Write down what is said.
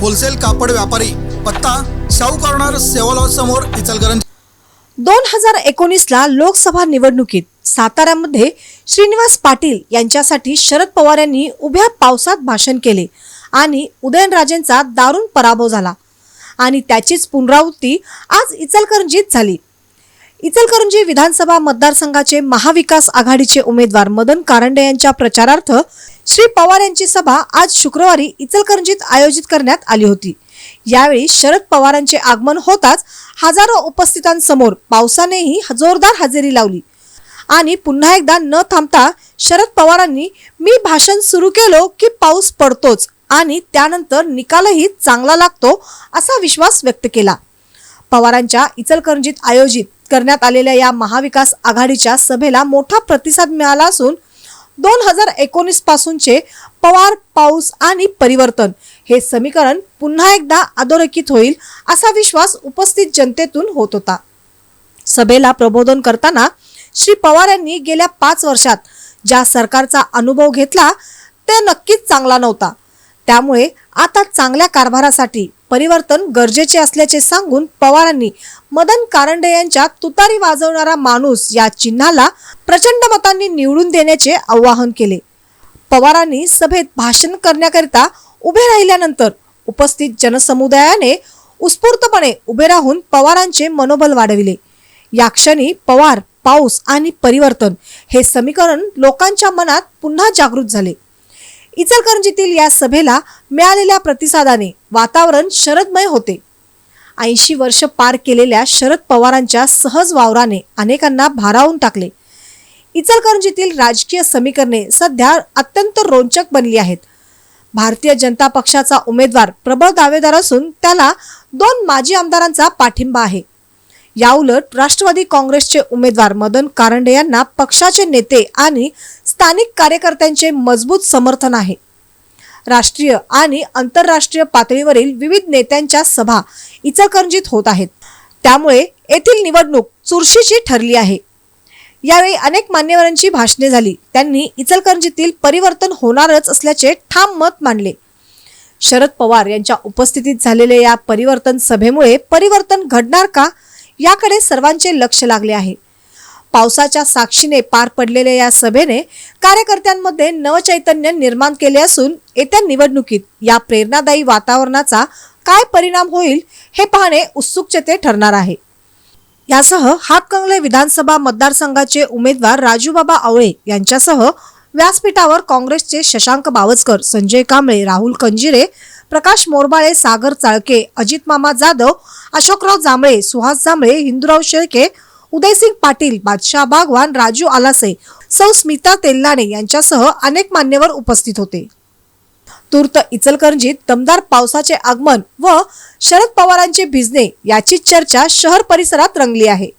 Wholesale कापड व्यापारी पत्ता शाहू कॉर्नर सेवा समोर इचलकरंजी. दोन हजार एकोणीसला लोकसभा निवडणुकीत साताऱ्यामध्ये श्रीनिवास पाटील यांच्यासाठी शरद पवार यांनी उभ्या पावसात भाषण केले आणि उदयनराजेंचा दारुण पराभव झाला. आणि त्याचीच पुनरावृत्ती आज इचलकरंजीत झाली. इचलकरंजी विधानसभा मतदारसंघाचे महाविकास आघाडीचे उमेदवार मदन कारंडे यांच्या प्रचारार्थ श्री पवार यांची सभा आज शुक्रवारी इचलकरंजीत आयोजित करण्यात आली होती. यावेळी शरद पवारांचे आगमन होताच हजारो उपस्थितांसमोर पावसानेही जोरदार हजेरी लावली. आणि पुन्हा एकदा न थांबता शरद पवारांनी मी भाषण सुरू केलो की पाऊस पडतोच आणि त्यानंतर निकालही चांगला लागतो असा विश्वास व्यक्त केला. पवारांच्या इचलकरंजीत आयोजित करण्यात आलेल्या या महाविकास आघाडीच्या सभेला मोठा प्रतिसाद मिळाला असून दोन हजार एकोणीस पासूनचे पवार पाऊस आणि परिवर्तन हे समीकरण पुन्हा एकदा अधोरेखित होईल असा विश्वास उपस्थित जनतेतून होत होता. सभेला प्रबोधन करताना श्री पवार यांनी गेल्या पाच वर्षात ज्या सरकारचा अनुभव घेतला ते नक्कीच चांगला नव्हता. त्यामुळे आता चांगल्या कारभारासाठी परिवर्तन गरजेचे असल्याचे सांगून पवारांनी मदन कारंडे यांच्या तुतारी वाजवणारा माणूस या चिन्हाला प्रचंड मतांनी निवडून देण्याचे आवाहन केले. पवारांनी सभेत भाषण करण्याकरिता उभे राहिल्यानंतर उपस्थित जनसमुदायाने उत्स्फूर्तपणे उभे राहून पवारांचे मनोबल वाढविले. या क्षणी पवार पाऊस आणि परिवर्तन हे समीकरण लोकांच्या मनात पुन्हा जागृत झाले. इचलकरंजीतील या सभेला मिळालेल्या प्रतिसादाने वातावरण शरदमय होते. ऐंशी वर्ष पार केलेल्या शरद पवारांच्या सहज वावराने अनेकांना भारावून टाकले. इचलकरंजीतील राजकीय समीकरणे सध्या अत्यंत रोचक बनली आहेत. भारतीय जनता पक्षाचा उमेदवार प्रबळ दावेदार असून त्याला दोन माजी आमदारांचा पाठिंबा आहे. याउलट राष्ट्रवादी काँग्रेसचे उमेदवार मदन कारंडे यांना पक्षाचे नेते आणि स्थानिक कार्यकर्त्यांचे मजबूत समर्थन आहे. राष्ट्रीय आणि आंतरराष्ट्रीय पातळीवरील विविध नेत्यांच्या सभा इचकरंजित होत आहेत. त्यामुळे येथील निवडणूक चुरशीची ठरली आहे. यावेळी अनेक मान्यवरांची भाषणे झाली. त्यांनी इचलकरंजीतील परिवर्तन होणारच असल्याचे ठाम मत मांडले. शरद पवार यांच्या उपस्थितीत झालेल्या या परिवर्तन सभेमुळे परिवर्तन घडणार का? याकडे सर्वांचे लक्ष लागले आहे. पावसाच्या साक्षीने पार पडलेल्या या सभेने कार्यकर्त्यांमध्ये नवचैतन्य निर्माण केले असून येत्या निवडणुकीत या प्रेरणादायी वातावरणाचा काय परिणाम होईल हे पाहणे उत्सुकतेचे ठरणार आहे. यासह हातकंगले विधानसभा मतदारसंघाचे उमेदवार राजूबाबा आवळे यांच्यासह व्यासपीठावर काँग्रेसचे शशांक बावस्कर संजय कांबळे राहुल कंजिरे प्रकाश मोरबाळे सागर चाळके अजित मामा जाधव अशोकराव जांभळे सुहास जांभळे हिंदूराव शेळके उदयसिंग पाटील बादशाह बागवान राजू आलासे सौ स्मिता तेल्लाणे यांच्यासह अनेक मान्यवर उपस्थित होते. तूर्त इचलकरंजीत दमदार पावसाचे आगमन व शरद पवारांचे भिजणे याची चर्चा शहर परिसरात रंगली आहे.